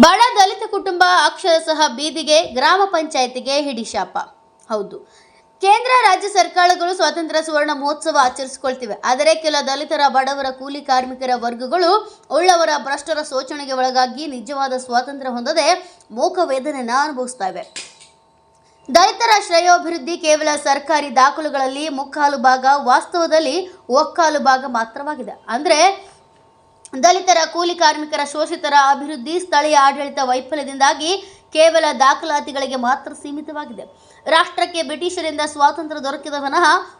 ಬಡ ದಲಿತ ಕುಟುಂಬ ಅಕ್ಷರಶಃ ಬೀದಿಗೆ ಗ್ರಾಮ ಪಂಚಾಯತಿಗೆ ಹಿಡಿಶಾಪ. ಹೌದು. ಕೇಂದ್ರ, ರಾಜ್ಯ ಸರ್ಕಾರಗಳು ಸ್ವಾತಂತ್ರ್ಯ ಸುವರ್ಣ ಮಹೋತ್ಸವ ಆಚರಿಸಿಕೊಳ್ತಿವೆ. ಆದರೆ ಕೆಲ ದಲಿತರ ಬಡವರ ಕೂಲಿ ಕಾರ್ಮಿಕರ ವರ್ಗಗಳು ಉಳ್ಳವರ ಭ್ರಷ್ಟರ ಶೋಷಣೆಗೆ ಒಳಗಾಗಿ ನಿಜವಾದ ಸ್ವಾತಂತ್ರ್ಯ ಹೊಂದದೆ ಮೂಕ ವೇದನೆಯನ್ನು ಅನುಭವಿಸ್ತಾ ಇವೆ. ದಲಿತರ ಶ್ರೇಯೋಭಿವೃದ್ಧಿ ಕೇವಲ ಸರ್ಕಾರಿ ದಾಖಲುಗಳಲ್ಲಿ ಮುಕ್ಕಾಲು ಭಾಗ ವಾಸ್ತವದಲ್ಲಿ ಒಕ್ಕಾಲು ಭಾಗ ಮಾತ್ರವಾಗಿದೆ. ಅಂದರೆ ದಲಿತರ ಕೂಲಿ ಕಾರ್ಮಿಕರ ಶೋಷಿತರ ಅಭಿವೃದ್ಧಿ ಸ್ಥಳೀಯ ಆಡಳಿತ ವೈಫಲ್ಯದಿಂದಾಗಿ ಕೇವಲ ದಾಖಲಾತಿಗಳಿಗೆ ಮಾತ್ರ ಸೀಮಿತವಾಗಿದೆ. ರಾಷ್ಟ್ರಕ್ಕೆ ಬ್ರಿಟಿಷರಿಂದ ಸ್ವಾತಂತ್ರ್ಯ ದೊರಕಿದ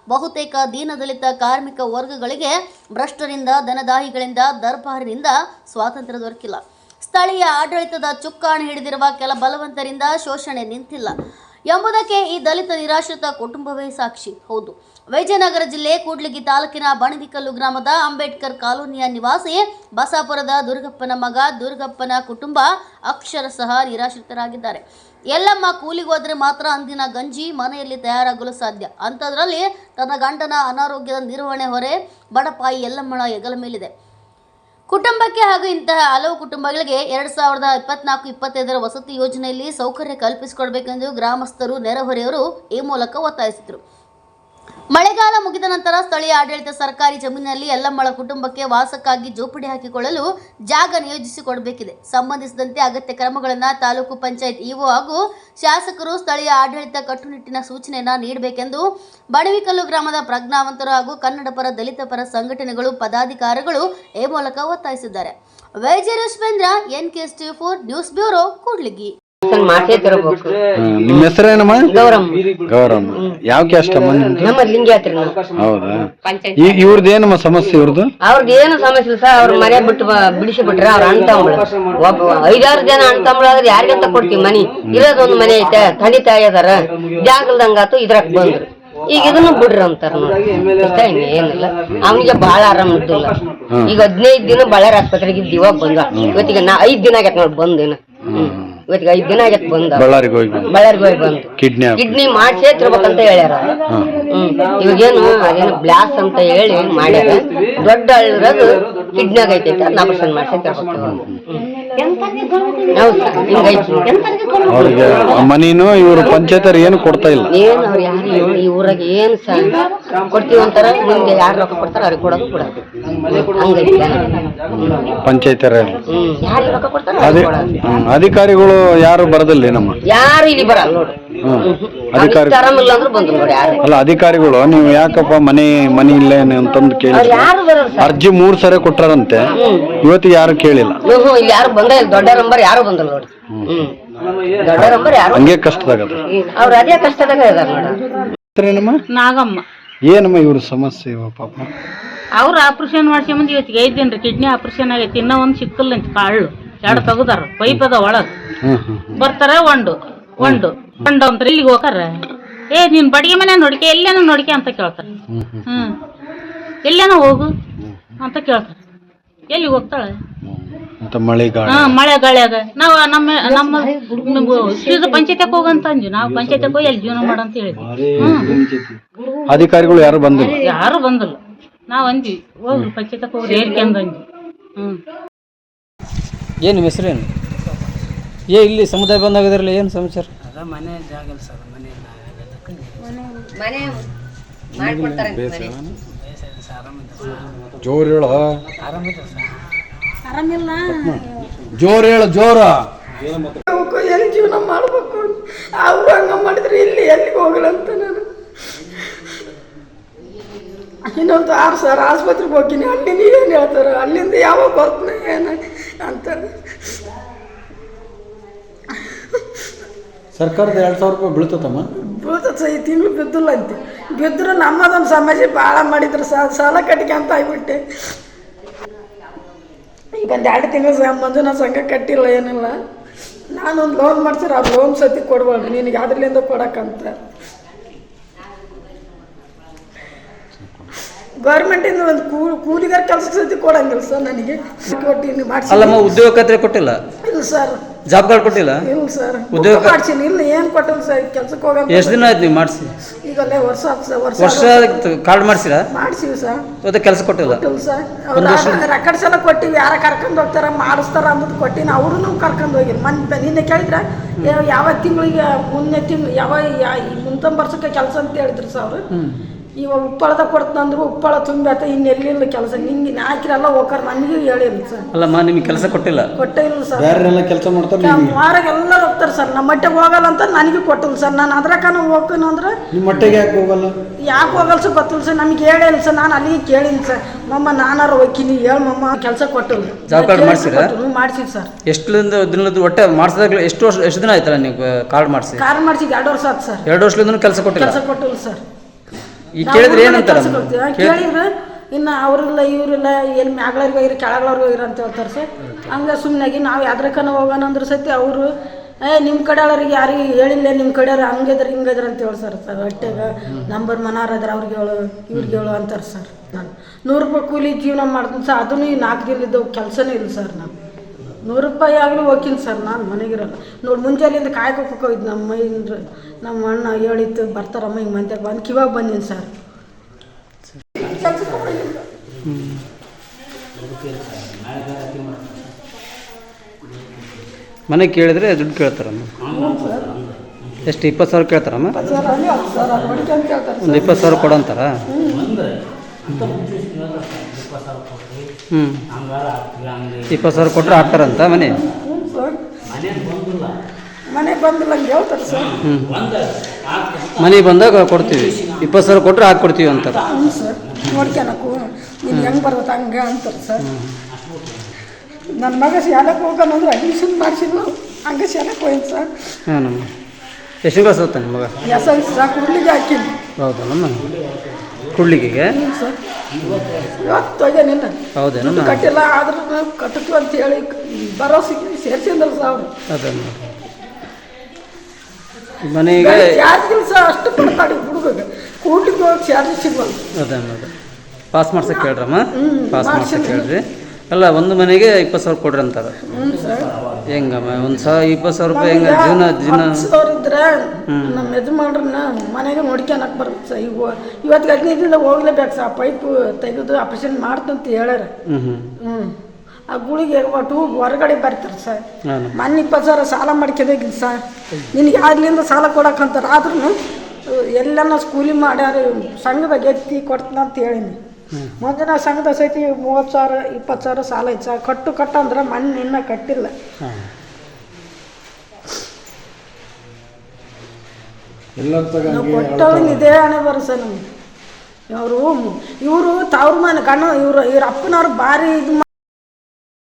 ಬಹುತೇಕ ದೀನದಲಿತ ಕಾರ್ಮಿಕ ವರ್ಗಗಳಿಗೆ ಭ್ರಷ್ಟರಿಂದ ದನದಾಹಿಗಳಿಂದ ದರ್ಬಾರಿನಿಂದ ಸ್ವಾತಂತ್ರ್ಯ ದೊರಕಿಲ್ಲ. ಸ್ಥಳೀಯ ಆಡಳಿತದ ಚುಕ್ಕಾಣಿ ಹಿಡಿದಿರುವ ಕೆಲ ಬಲವಂತರಿಂದ ಶೋಷಣೆ ನಿಂತಿಲ್ಲ. ಎಂಬುದಕ್ಕೆ ಈ ದಲಿತ ನಿರಾಶ್ರಿತ ಕುಟುಂಬವೇ ಸಾಕ್ಷಿ. ಹೌದು. ವಿಜಯನಗರ ಜಿಲ್ಲೆ ಕೂಡ್ಲಿಗಿ ತಾಲೂಕಿನ ಬಣದಿಕಲ್ಲು ಗ್ರಾಮದ ಅಂಬೇಡ್ಕರ್ ಕಾಲೋನಿಯ ನಿವಾಸಿ ಬಸಾಪುರದ ದುರ್ಗಪ್ಪನ ಮಗ, ದುರ್ಗಪ್ಪನ ಕುಟುಂಬ ಅಕ್ಷರಶಃ ನಿರಾಶ್ರಿತರಾಗಿದ್ದಾರೆ. ಎಲ್ಲಮ್ಮ ಕೂಲಿಗೋದ್ರೆ ಮಾತ್ರ ಅಂದಿನ ಗಂಜಿ ಮನೆಯಲ್ಲಿ ತಯಾರಾಗಲು ಸಾಧ್ಯ. ಅಂಥದ್ರಲ್ಲಿ ತನ್ನ ಗಂಡನ ಅನಾರೋಗ್ಯದ ನಿರ್ವಹಣೆ ಹೊರೆ ಬಡಪಾಯಿ ಎಲ್ಲಮ್ಮಳ ಹೆಗಲ ಮೇಲಿದೆ. ಕುಟುಂಬಕ್ಕೆ ಹಾಗೂ ಇಂತಹ ಹಲವು ಕುಟುಂಬಗಳಿಗೆ ಎರಡು ಸಾವಿರದ ಇಪ್ಪತ್ನಾಲ್ಕು ಇಪ್ಪತ್ತೈದರ ವಸತಿ ಯೋಜನೆಯಲ್ಲಿ ಸೌಕರ್ಯ ಕಲ್ಪಿಸಿಕೊಡಬೇಕೆಂದು ಗ್ರಾಮಸ್ಥರು ನೆರೆಹೊರೆಯವರು ಈ ಮೂಲಕ ಒತ್ತಾಯಿಸಿದರು. ಮಳೆಗಾಲ ಮುಗಿದ ನಂತರ ಸ್ಥಳೀಯ ಆಡಳಿತ ಸರ್ಕಾರಿ ಜಮೀನಿನಲ್ಲಿ ಎಲ್ಲಮ್ಮಳ ಕುಟುಂಬಕ್ಕೆ ವಾಸಕ್ಕಾಗಿ ಜೋಪಡಿ ಹಾಕಿಕೊಳ್ಳಲು ಜಾಗ ನಿಯೋಜಿಸಿಕೊಡಬೇಕಿದೆ. ಸಂಬಂಧಿಸಿದಂತೆ ಅಗತ್ಯ ಕ್ರಮಗಳನ್ನು ತಾಲೂಕು ಪಂಚಾಯತ್ ಇಒ ಹಾಗೂ ಶಾಸಕರು ಸ್ಥಳೀಯ ಆಡಳಿತ ಕಟ್ಟುನಿಟ್ಟಿನ ಸೂಚನೆಯನ್ನು ನೀಡಬೇಕೆಂದು ಬಡವಿಕಲ್ಲು ಗ್ರಾಮದ ಪ್ರಜ್ಞಾವಂತರು ಹಾಗೂ ಕನ್ನಡ ಪರ ದಲಿತ ಪರ ಸಂಘಟನೆಗಳು ಪದಾಧಿಕಾರಿಗಳು ಈ ಮೂಲಕ ಒತ್ತಾಯಿಸಿದ್ದಾರೆ. ವೈಜಯ ರಶ್ವೇಂದ್ರ N K four news bureau, Kudligi. ಮಾಸೇ ತರಬೇಕು. ಹ್ಮ್. ನಿಮ್ಮ ಹೆಸರೇನಮ್ಮ ಗೌರಮ್ಮ. ಗೌರಮ್ಮ. ಯಾವ ಕ್ಯಾಸ್ಟ್ ಅಮ್ಮ ನಿಮ್ದು? ನಮ್ಮ ಲಿಂಗಾತ್ರಿ ನಾವು. ಹೌದಾ? ಪಂಚಾಯತ್ ಈ ಇವ್ರದ್ದೇನಮ್ಮ ಸಮಸ್ಯೆ ಇವ್ರದ್ದು ಅವ್ರದ್ದು ಏನು ಸಮಸ್ಯೆ ಇಲ್ಲ ಸರ್. ಅವ್ರ ಮನೆ ಬಿಟ್ಟು ಬ- ಬಿಡಿಸಿ ಬಿಟ್ರೆ ಅವ್ರ ಅಣ್ಣ ತಮ್ಮಳು. ಒಬ್ಬ ಐದಾರು ಜನ ಅಣ್ಣ ತಮ್ಮಳು ಆದ್ರೆ ಯಾರಿಗಂತ ಕೊಡ್ತೀವಿ ಮನಿ. ಇರೋದೊಂದು ಮನೆ ಐತೆ. ತಂದೆ ತಾಯಿ ಅದಾರ. ಜಾಗಲ್ದಂಗಾತು ಇದ್ರಾಗ ಬಂದ್ರು. ಈಗ ಇದನ್ನು ಬಿಡ್ರಿ ಅಂತಾರ ನೋಡಿ. ಇಷ್ಟ ಇನ್ನು ಏನಿಲ್ಲ. ಅವನಿಗೆ ಬಹಳ ಆರಾಮ ಇದ್ದಿಲ್ಲ. ಈಗ ಹದಿನೈದು ದಿನ ಬಳ್ಳಾರಿ ಆಸ್ಪತ್ರೆಗೆ ದಿವಾ ಇವಾಗ ಬಂದ ಇವತ್ತಿಗೆ ನಾ ಐದ್ ದಿನ ಆಗೈತೆ ನೋಡಿ ಬಂದೇನ. ಇವತ್ತಿಗೆ ಐದ್ ದಿನ ಆಗೈತೆ ಬಂದ. ಬಳ್ಳಾರಿಗೆ ಹೋಗಿ ಬಂದು. ಬಳ್ಳಾರಿಗೆ ಹೋಗಿ ಬಂದು. ಕಿಡ್ನಿ ಕಿಡ್ನಿ ಮಾಡಿಸೇ ತಿರ್ಬೇಕಂತ ಹೇಳ್ಯಾರ. ಹ್ಮ್. ಇವಾಗೇನು ಅದೇನು ಬ್ಲಾಸ್ ಅಂತ ಹೇಳಿ ಮಾಡ್ಯಾರ. ದೊಡ್ಡ ಅಳಿರೋದು ಕಿಡ್ನಿಯಾಗ ಐತೈತೆ ಅದನ್ನ ಆಪರೇಷನ್ ಮಾಡಿಸೇ ತಿರ್ಬೇಕು ನೋಡಿ. ಅವ್ರಿಗೆ ಮನಿನೂ ಇವರು ಪಂಚಾಯತರು ಏನು ಕೊಡ್ತಾ ಇಲ್ಲ. ಏನ್ ಅವ್ರು ಯಾರು ಈ ಊರಾಗ ಏನ್ ಕೊಡ್ತೀವಿ ಅಂತಾರ ಯಾರು ರೊಕ್ಕ ಕೊಡ್ತಾರ ಅವ್ರಿಗೆ ಕೊಡೋದು ಕೊಡೋದು ಹಂಗೈತಿ ಪಂಚಾಯತರ ಹ್ಮ್ ಯಾರು ರೊಕ್ಕ ಕೊಡ್ತಾರ ಅದೇ ಅವ್ರಿಗೆ ಕೊಡೋದು. ಹ್ಮ್. ಅಧಿಕಾರಿಗಳು ಯಾರು ಬರದಿಲ್ಲ ನಮ್ಮ. ಯಾರು ಇಲ್ಲಿ ಬರಲ್ಲ ನೋಡು. ಹ್ಮ್. ಅಧಿಕಾರಿ ಆರಾಮಿಲ್ಲ ಅಂದ್ರೆ ಬಂದ್ರು ನೋಡಿ ಯಾರು. ಅಲ್ಲ ಅಧಿಕಾರಿಗಳು ನೀವು ಯಾಕಪ್ಪ ಮನೆ ಮನೆ ಇಲ್ಲ ಏನು ಅಂತಂದು ಕೇಳಿ ಅವ್ರು ಯಾರು ಬರೋರು ಸರ್. ಅರ್ಜಿ ಮೂರ್ ಸರಿ ಕೊಟ್ಟಾರಂತೆ ಇವತ್ತು ಯಾರು ಕೇಳಿಲ್ಲ. ಹ್ಮ್ ಹ್ಮ್ ಇಲ್ಲಿ ಯಾರು ಬಂದ ದೊಡ್ಡ ನಂಬರ್ ಯಾರು ಬಂದಲ್ಲ ನೋಡಿ. ಹ್ಮ್. ದೊಡ್ಡ ನಂಬರ್ ಯಾರು ಹಂಗೆ ಕಷ್ಟದಾಗದ ಅವ್ರ ಅದೇ ಕಷ್ಟದಾಗ ಇದಾರ ನೋಡ. ನಾಗಮ್ಮ. ಏನಮ್ಮ ಇವ್ರ ಸಮಸ್ಯೆ ಇವ ಪಾಪ? ಅವ್ರು ಆಪರೇಷನ್ ಮಾಡ್ಸ್ಕೊಂಬಂದು ಇವತ್ತಿಗೆ ಐದು ದಿನ ಕಿಡ್ನಿ ಆಪರೇಷನ್ ಆಗೈತಿ. ಇನ್ನೂ ಒಂದ್ ಸಿಕ್ಕಲ್ಲ ಅಂತ ಕಾಳು ಎರಡು ತೆಗ್ದಾರ. ಪೈಪ್ ಅದ ಒಳಗ್. ಹ್ಮ್ ಹ್ಮ್ ಬರ್ತಾರ ಒಂದು. ಒಂದು. ಒಂದು ಅಂತ ಇಲ್ಲಿಗೆ ಹೋಗಾರ. ಏ ನೀನ್ ಬಡಿಗೆ ಮನೆ ನೋಡಿಕೆ ಎಲ್ಲೇನ ನೋಡಿಕೆ ಅಂತ ಕೇಳ್ತಾರೆ. ಹ್ಮ್ ಎಲ್ಲೇನ ಹ್ಮ್. ಎಲ್ಲೇನೋ ಹೋಗು ಅಂತ ಕೇಳ್ತಾರೆ. ಎಲ್ಲಿಗೆ ಹೋಗ್ತಾಳೆ? ಮಳೆ ಮಳೆಗಾಲ. ಹಾ ಮಳೆ ಗಾಳಿಯಾಗ ನಾವು ನಮ್ಮ ನಮ್ಮ ಸೀದಾ ಪಂಚಾಯತ್ಗೆ ಹೋಗಂತ ಅಂದ್ವಿ. ನಾವು ಪಂಚಾಯತ್ಗೆ ಹೋಗಿ ಎಲ್ಲಿ ಜೀವನ ಮಾಡಂತ ಹೇಳಿದ್ವಿ ಹ್ಮ್. ಅಧಿಕಾರಿಗಳು ಯಾರು ಬಂದಿಲ್ಲ? ಯಾರು ಬಂದಲ್ಲ. ನಾವ್ ಅಂದ್ವಿ ಹೋಗ್ರಿ ಪಂಚಾಯತ್ ಹೋಗ್ರಿ ಏರ್ಕೆ ಅಂದ್ ಅಂದ್ವಿ. ಹ್ಮ್. ಏನು ನಿಮ್ಮ ಹೆಸರೇನು? ಏ ಇಲ್ಲಿ ಸಮುದಾಯ ಬಂದಾಗಿದ್ರಲ್ಲ ಏನು ಸಮಾಚಾರ? ಜೋರ್ ಹೇಳ. ಜೋರ್ ಹೇಳ ಜೋರ. ಮಾಡ್ಬೇಕು ಎಲ್ಲಿ ಜೀವನ ಮಾಡ್ಬೇಕು? ಅವ್ರು ಹಂಗ ಮಾಡಿದ್ರೆ ಇಲ್ಲಿ ಎಲ್ಲಿಗೆ ಹೋಗಲಂತ ನಾನು. ಇನ್ನೊಂದು ಆರು ಸಾವಿರ ಆಸ್ಪತ್ರೆಗೆ ಹೋಗಿನಿ ಅಲ್ಲಿ ಏನು ಹೇಳ್ತಾರೆ? ಅಲ್ಲಿಂದ ಯಾವಾಗ ಬರ್ತನೆ? ಏನು ಅಂತ. ಸರ್ಕಾರದ ಎರಡು ಸಾವಿರ ರೂಪಾಯಿ ಬೀಳ್ತತಮ್ಮ? ಬೀಳ್ತದೆ ಈ ತಿಂಗಳು ಬಿದ್ದಿಲ್ಲ ಅಂತೆ. ಬಿದ್ದರೂ ನಮ್ಮದೊಂದು ಸಮಾಜ ಭಾಳ ಮಾಡಿದ್ರು ಸಾಲ ಕಟ್ಟಿಗೆ ಅಂತ ಆಗ್ಬಿಟ್ಟೆ. ಒಂದು ಎರಡು ತಿಂಗಳ ಸಂಬಂಧ ನಾ ಸಂಘ ಕಟ್ಟಿಲ್ಲ ಏನಿಲ್ಲ. ನಾನೊಂದು ಲೋನ್ ಮಾಡ್ಸಿರ ಆ ಲೋನ್ ಸತಿ ಕೊಡ್ಬಾರ್ದು ನಿನಗೆ ಅದ್ರಲ್ಲಿಂದ ಕೊಡಕ್ಕಂತ. ಗೌರ್ಮೆಂಟಿಂದ ಒಂದು ಕೂ ಕೂಲಿಗಾರ ಕೆಲಸ ಸತಿ ಕೊಡಂಗಿಲ್ಲ ಸರ್ ನನಗೆ. ಕೊಟ್ಟು ಅಲ್ಲಮ್ಮ ಉದ್ಯೋಗ ಖಾತ್ರಿ ಕೊಟ್ಟಿಲ್ಲ? ಇಲ್ಲ ಸರ್. ಜಾಬ್ ಕಾರ್ಡ್ ಕೊಟ್ಟಿಲ್ಲ? ಇಲ್ಲ ಸರ್. ಉದ್ಯೋಗ- ಮಾಡ್ಸೀನಿ. ಇಲ್ಲ ಏನು ಕೊಟ್ಟಿಲ್ಲ ಸರ್? ಕೆಲ್ಸಕ್ಕೆ ಹೋಗಲ್ಲ ಎಷ್ಟು ದಿನ ಆಯ್ತು ನೀವು ಮಾಡಿಸಿ? ಈಗಲ್ಲೇ ವರ್ಷ ಆತ್ ಸರ್ ವರ್ಷ ವರ್ಷ ಕಾರ್ಡ್ ಮಾಡಿಸಿರಾ? ಮಾಡ್ಸೀವಿ ಸರ್. ಮತ್ತೆ ಕೆಲಸ ಕೊಟ್ಟಿಲ್ಲ? ಕೊಟ್ಟಿಲ್ಲ ಸರ್. ಅವ್ರ ರೆಕಾರ್ಡ್ಸ್ ಎಲ್ಲ ಕೊಟ್ಟಿವಿ. ಯಾರ ಕರ್ಕೊಂಡು ಹೋಗ್ತಾರ ಮಾಡಿಸ್ತಾರ ಅನ್ನೋದು ಕೊಟ್ಟಿನ. ಅವರು ನಾವು ಕರ್ಕೊಂಡು ಹೋಗಿ ಮನ್ ನಿನ್ನೆ ಕೇಳಿದ್ರೆ? ಯಾವ- ತಿಂಗಳಿಗೆ ಮುಂದೆ ತಿಂಗಳು ಯಾವ ಯಾ- ಈ ವರ್ಷಕ್ಕೆ ಕೆಲಸ ಅಂತ ಹೇಳಿದ್ರು ಸರ್ ಅವರು. ಇವಾಗ ಉಪ್ಪಳದ ಕೊಡ್ತಂದ್ರು ಉಪ್ಪಳ ತುಂಬಾತ ಇನ್ನೆಲ್ಲಿಲ್ಲ ಕೆಲಸ? ನಿಂಗೆ ಹಾಕಿರಲ್ಲ ಹೋಗಾರ ನನಗೆ ಹೇಳಿಲ್ಲ ಸರ್. ಅಲ್ಲಮ್ಮ ನಿಮಗೆ ಕೆಲಸ ಕೊಟ್ಟಿಲ್ಲ? ಕೊಟ್ಟೇ ಇಲ್ಲ ಸರ್. ಬೇರೆಲ್ಲ ಕೆಲಸ ಮಾಡ್ತಾರೆ ವಾರಾಗ ಎಲ್ಲ ಹೋಗ್ತಾರೆ ಸರ್. ನಮ್ಮ ಮಟ್ಟಿಗೆ ಹೋಗಲ್ಲ ಅಂತ ನನಗೆ ಕೊಟ್ಟಿಲ್ಲ ಸರ್. ನಾನು ಅದ್ರಕನ ಹೋಗ್ತೀನಿ ಅಂದ್ರೆ ನಿಮ್ಮ ಮಟ್ಟಿಗೆ ಯಾಕೆ ಹೋಗಲ್ಲ? ಯಾಕೆ ಹೋಗಲ್ಲ ಸರ್ ಗೊತ್ತಿಲ್ಲ ಸರ್. ನಮಗೆ ಹೇಳಿಲ್ಲ ಸರ್. ನಾನು ಅಲ್ಲಿಗೆ ಕೇಳೀನಿ ಸರ್. ಮಮ್ಮ ನಾನಾರು ಹೋಗ್ತೀನಿ ಹೇಳಿ ಮಮ್ಮ ಕೆಲಸ ಕೊಟ್ಟಿಲ್ಲ. ಜಾಬ್ ಕಾರ್ಡ್ ಮಾಡ್ಸಿದ್ರೆ ಸರ್. ಎಷ್ಟು ದಿನದ ಒಟ್ಟೆ ಮಾಡಿಸಿದಾಗಲೇ ಎಷ್ಟು ವರ್ಷ ಎಷ್ಟು ದಿನ ಆಯ್ತಲ್ಲ ನೀವು ಕಾರ್ಡ್ ಮಾಡಿಸಿ? ಕಾರ್ಡ್ ಮಾಡ್ಸಿ ಎರಡು ವರ್ಷ ಆಯ್ತು ಸರ್. ಎರಡು ವರ್ಷದಿಂದ ಕೆಲಸ ಕೊಟ್ಟಿಲ್ಲ? ಕೆಲಸ ಕೊಟ್ಟಿಲ್ಲ ಸರ್. ಈಗ ಕೇಳಿದ್ರೆ ಏನಂತಾರ. ಕೇಳಿದ್ರೆ ಇನ್ನು ಅವರಿಲ್ಲ ಇವರಿಲ್ಲ ಎಲ್ಲಿ ಮ್ಯಾಗ್ಳವ್ರಿಗೆ ಹೋಗಿರಿ ಕೆಳಗಳವ್ರಿಗೆ ಹೋಗಿರಿ ಅಂತ ಹೇಳ್ತಾರೆ ಸರ್. ಹಂಗೆ ಸುಮ್ಮನಾಗಿ ನಾವು ಯಾದ್ರಕನ ಹೋಗೋಣ ಅಂದ್ರೆ ಸತಿ ಅವರು ಏ ನಿಮ್ಮ ಕಡೆಯವ್ರಿಗೆ ಯಾರಿಗೆ ಹೇಳಿಲ್ಲ ನಿಮ್ಮ ಕಡೆಯವ್ರು ಹಂಗಿದ್ರೆ ಹಿಂಗಿದ್ರೆ ಅಂತ ಹೇಳಿ ಸರ್. ಸರ್ ಹೊಟ್ಟೆಗೆ ನಂಬರ್ ಮನಾರ್ ಅದ್ರ ಅವ್ರಿಗೆ ಹೇಳು ಇವ್ರಿಗೆ ಹೇಳು ಅಂತಾರೆ ಸರ್. ನಾನು ನೂರು ರೂಪಾಯಿ ಕೂಲಿ ಜೀವನ ಮಾಡ್ತೀನಿ ಸರ್. ಅದನ್ನು ನಾಲ್ಕು ದಿನ ಇದ್ದವು ಕೆಲಸನೇ ಇಲ್ಲ ಸರ್ ನಾನು ನೂರು ರೂಪಾಯಿ ಆಗಲೂ ಹೋಗ್ತೀನಿ ಸರ್ ನಾನು ಮನೆಗಿರಲ್ಲ. ನೋಡಿ ಮುಂಜಾನೆಯಿಂದ ಕಾಯ್ಕೋಕೆ ಹೋಗಿದ್ದು ನಮ್ಮ ಮೈಂದ್ರ ನಮ್ಮ ಅಣ್ಣ ಹೇಳಿತ್ತು ಬರ್ತಾರಮ್ಮ ಹಿಂಗೆ ಮಂತ್ಯಾಗ ಬಂದು ಕಿವಾಗ ಬಂದೀನಿ ಸರ್. ಮನೆ ಕೇಳಿದ್ರೆ ದುಡ್ಡು ಕೇಳ್ತಾರಮ್ಮ. ಎಷ್ಟು ಇಪ್ಪತ್ತು ಸಾವಿರ ಕೇಳ್ತಾರಮ್ಮ? ಒಂದು ಇಪ್ಪತ್ತು ಸಾವಿರ ಕೊಡಂತಾರ ಹ್ಞೂ ಇಪ್ಪತ್ತು ಸಾವಿರ ಕೊಟ್ಟರೆ ಹಾಕ್ತಾರಂತ ಮನೆ? ಹ್ಞೂ ಸರ್ ಮನೆಗೆ ಬಂದಿಲ್ಲ ಹೇಳ್ತಾರೆ ಸರ್. ಹ್ಞೂ ಮನೆಗೆ ಬಂದಾಗ ಕೊಡ್ತೀವಿ. ಇಪ್ಪತ್ತು ಸಾವಿರ ಕೊಟ್ಟರೆ ಹಾಕ್ಕೊಡ್ತೀವಿ ಅಂತಾರೆ. ಹ್ಞೂ ಸರ್. ನೋಡ್ಕೊಳಕು ನೀನು ಹೆಂಗೆ ಬರ್ತದೆ ಹಂಗೆ ಅಂತಾರೆ ಸರ್. ನನ್ನ ಮಗ ಶಾಲೆಗೆ ಹೋಗೋಣ ಅಂದ್ರೆ ಅಡ್ಮಿಷನ್ ಮಾಡಿಸಿದ್ರು ಹಂಗೆ ಶಾಲೆಗೆ ಹೋಯ್ತು ಸರ್. ಹಾಂ ನಮ್ಮ ಎಷ್ಟು ಕ್ಲಾಸ್ ಓದ್ತಾನೆ ಮಗ? ಎಸ್ ಎಲ್ ಸಿ ಸಾಕು ಹುಡ್ಲಿಗೆ ಹಾಕಿನಿ ಹೌದಾ ಕುಡ್ಲಿಗೆಗೆ ಸರ್. ಇವತ್ತು ದುಡ್ಡು ಕಟ್ಟಿಲ್ಲ ಆದ್ರೂ ಕಟ್ಟತು ಅಂತ ಹೇಳಿ ಭರೋಸಿಗೆ ಸೇರ್ಸಿಂದಲ್ಲ ಸರ್ ಅವರು. ಅದನ್ನು. ಮನೆಗೆ ಚಾರ್ಜ್ ಕೆಲಸ ಅಷ್ಟು ಕೊಡ್ತಾಳೆ ಹುಡುಗಗೆ ಕೂಟಿಗೆ ಹೋಗಿ ಚಾರ್ಜ್ ಸಿಗ್ಬೋದು ಅದನ್ನು ಅದು. ಪಾಸ್ ಮಾಡ್ಸಕ್ಕೆ ಹೇಳ್ರಮ್ಮ ಪಾಸ್ ಮಾಡ್ಸಕ್ಕೆ. ಹೇಳ್ರಿ ಅಲ್ಲ ಒಂದು ಮನೆಗೆ ಇಪ್ಪತ್ತು ಸಾವಿರ ಕೊಡ್ರಿ ಅಂತಾರೆ. ಹೆಂಗಮ್ಮ ಒಂದು ಸಾವಿರ ಇಪ್ಪತ್ತು ಸಾವಿರ ರೂಪಾಯಿ ಹೆಂಗ ಜೀವನ ಜೀವನ ಇದ್ರೆ ನಮ್ಮ ಯಜಮಾನ್ರನ್ನ ಮನೆಗೆ ನೋಡ್ಕೊಳಕ್ ಬರುತ್ತೆ ಸರ್. ಈಗ ಇವತ್ತು ಹದಿನೈದು ದಿನ ಹೋಗ್ಲೇಬೇಕು ಸರ್. ಪೈಪ್ ತೆಗೆದು ಆಪರೇಷನ್ ಮಾಡ್ತಂತ ಹೇಳ್ಯಾರ. ಹ್ಞೂ ಆ ಗುಳಿಗೆ ಒಟ್ಟು ಹೊರಗಡೆ ಬರ್ತಾರೆ ಸರ್. ಮೊನ್ನೆ ಇಪ್ಪತ್ತು ಸಾವಿರ ಸಾಲ ಮಾಡ್ಕೋಬೇಕಿಲ್ಲ ಸರ್. ನಿನಗೆ ಯಾರ್ಲಿಂದ ಸಾಲ ಕೊಡಕ್ಕಂತಾರೆ? ಆದ್ರೂ ಎಲ್ಲನ ಸ್ಕೂಲಿ ಮಾಡ್ಯಾರ ಸಂಘದಾಗ ಎತ್ತಿ ಕೊಡ್ತೀನಿ ಅಂತ ಹೇಳೀನಿ. ಮೊದಲು ನಾವು ಸಂಘದ ಸಹಿತ ಮೂವತ್ತು ಸಾವಿರ ಇಪ್ಪತ್ತು ಸಾವಿರ ಸಾಲ ಐತೆ ಸಾವಿರ ಕಟ್ಟು ಕಟ್ಟ ಅಂದ್ರೆ ಮಣ್ಣು ಇನ್ನೂ ಕಟ್ಟಿಲ್ಲ. ಹಾಂ. ಎಲ್ಲರ ತಗ ನಾವು ಕೊಟ್ಟವ್ರು ಇದೇ ಹಣೆ ಬರೋ ಸರ್ ನಮ್ಗೆ. ಅವರು ಇವರು ತವ್ರ ಮನೆ ಕಣ್ಣು ಇವರು ಇವ್ರ ಅಪ್ಪನವ್ರು ಭಾರಿ ಇದು